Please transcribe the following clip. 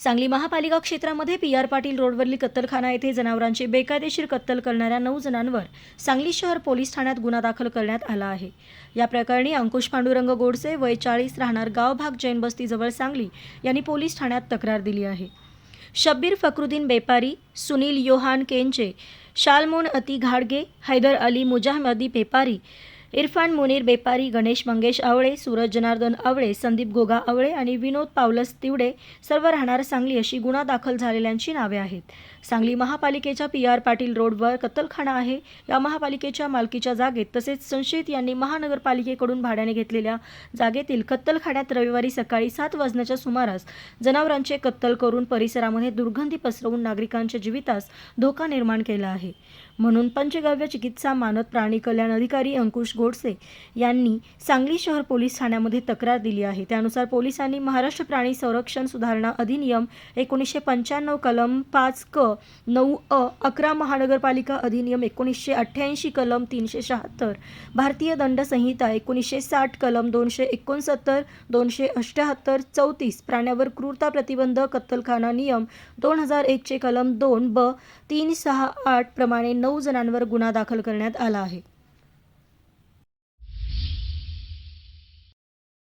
सांगली महापालिका क्षेत्रामध्ये P R Patil रोडवरील कत्तलखाना येथे जनावरांची बेकायदेशीर कत्तल करणाऱ्या नऊ जणांवर सांगली शहर पोलीस ठाण्यात गुन्हा दाखल करण्यात आला आहे. या प्रकरणी अंकुश पांडुरंग गोडसे वय चाळीस राहणार गावभाग जैन बस्तीजवळ सांगली यांनी पोलीस ठाण्यात तक्रार दिली आहे. शब्बीर फक्रुद्दीन बेपारी सुनील योहान केंचे शालमोन अति घाडगे हैदर अली मुजाहमदी बेपारी इरफान मुनीर बेपारी गणेश मंगेश आवळे सूरज जनार्दन आवळे संदीप गोगा आवळे आणि विनोद पावलस तिवडे सर्व राहणार सांगली अशी गुन्हा दाखल झालेल्यांची नावे आहेत. सांगली महापालिकेच्या पी आर पाटील रोडवर कत्तलखाना आहे. या महापालिकेच्या मालकीच्या जागेत तसेच संशयित यांनी महानगरपालिकेकडून भाड्याने घेतलेल्या जागेतील कत्तलखान्यात रविवारी सकाळी सात वाजण्याच्या सुमारास जनावरांचे कत्तल करून परिसरामध्ये दुर्गंधी पसरवून नागरिकांच्या जीवितास धोका निर्माण केला आहे. म्हणून पंचगव्य चिकित्सा मानद प्राणी कल्याण अधिकारी अंकुश गोडसे यांनी सांगली शहर पोलीस ठाण्यामध्ये तक्रार दिली आहे. त्यानुसार पोलिसांनी महाराष्ट्र प्राणी संरक्षण सुधारणा अधिनियम एकोणीसशे पंच्याण्णव कलम पाच क नऊ अ अकरा महानगरपालिका अधिनियम एकोणीसशे अठ्ठ्याऐंशी कलम तीनशे शहात्तर भारतीय दंड संहिता एकोणीसशे साठ कलम दोनशे एकोणसत्तर दोनशे अष्ट्याहत्तर चौतीस प्राण्यावर क्रूरता प्रतिबंध कत्तलखाना नियम दोन हजार एकचे कलम दोन ब तीन सहा आठ प्रमाणे नऊ जणांवर गुन्हा दाखल करण्यात आला आहे.